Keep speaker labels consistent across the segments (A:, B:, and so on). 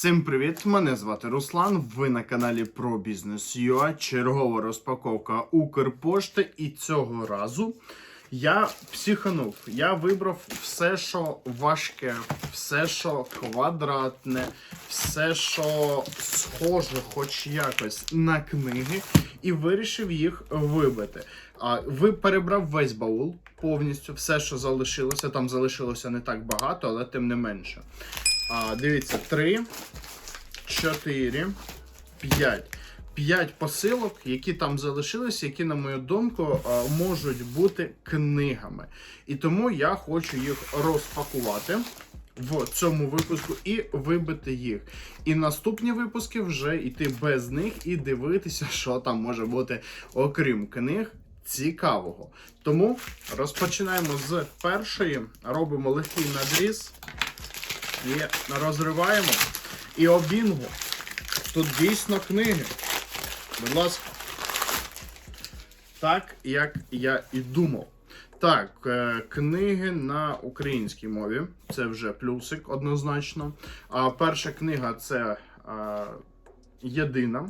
A: Всім привіт! Мене звати Руслан. Ви на каналі про бізнес UA. Чергова розпаковка Укрпошти. І цього разу я психанув. Я вибрав все, що важке, все, що квадратне, все, що схоже, хоч якось на книги, і вирішив їх вибити. А ви перебрав весь баул повністю, все, що залишилося. Там залишилося не так багато, але тим не менше. А, дивіться, 3, 4, 5. 5 посилок, які там залишилися, які, на мою думку, можуть бути книгами. І тому я хочу їх розпакувати в цьому випуску і вибити їх. І наступні випуски вже йти без них і дивитися, що там може бути, окрім книг. Цікавого. Тому розпочинаємо з першої, робимо легкий надріз. І розриваємо. І обінгу. Тут дійсно книги. Будь ласка. Так, як я і думав. Так, е, книги на українській мові. Це вже плюсик однозначно. А перша книга це е, єдина.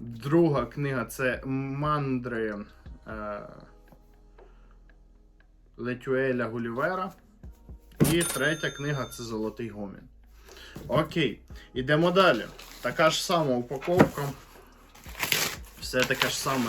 A: Друга книга це мандри е, Летюеля Гулівера. І третя книга це Золотий Гомін. Окей, ідемо далі. Така ж сама упаковка. Все таке ж саме